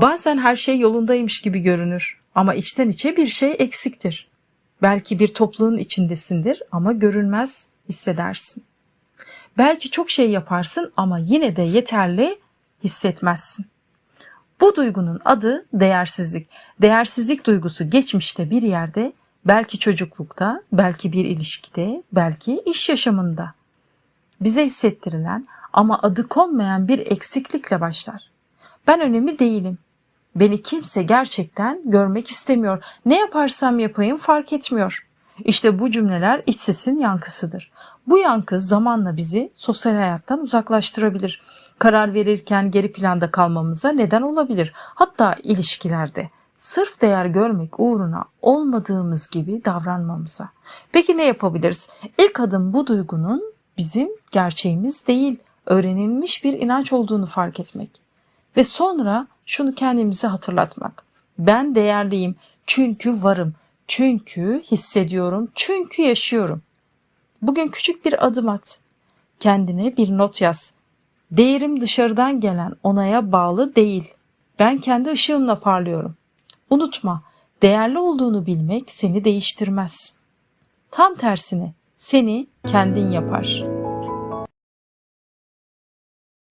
Bazen her şey yolundaymış gibi görünür ama içten içe bir şey eksiktir. Belki bir topluluğun içindesindir ama görünmez hissedersin. Belki çok şey yaparsın ama yine de yeterli hissetmezsin. Bu duygunun adı değersizlik. Değersizlik duygusu geçmişte bir yerde, belki çocuklukta, belki bir ilişkide, belki iş yaşamında. Bize hissettirilen ama adı konmayan bir eksiklikle başlar. Ben önemli değilim. Beni kimse gerçekten görmek istemiyor. Ne yaparsam yapayım fark etmiyor. İşte bu cümleler iç sesin yankısıdır. Bu yankı zamanla bizi sosyal hayattan uzaklaştırabilir. Karar verirken geri planda kalmamıza neden olabilir. Hatta ilişkilerde sırf değer görmek uğruna olmadığımız gibi davranmamıza. Peki ne yapabiliriz? İlk adım bu duygunun bizim gerçeğimiz değil, öğrenilmiş bir inanç olduğunu fark etmek. Ve sonra şunu kendimize hatırlatmak. Ben değerliyim çünkü varım, çünkü hissediyorum, çünkü yaşıyorum. Bugün küçük bir adım at. Kendine bir not yaz. Değerim dışarıdan gelen onaya bağlı değil. Ben kendi ışığımla parlıyorum. Unutma, değerli olduğunu bilmek seni değiştirmez. Tam tersine seni kendin yapar.''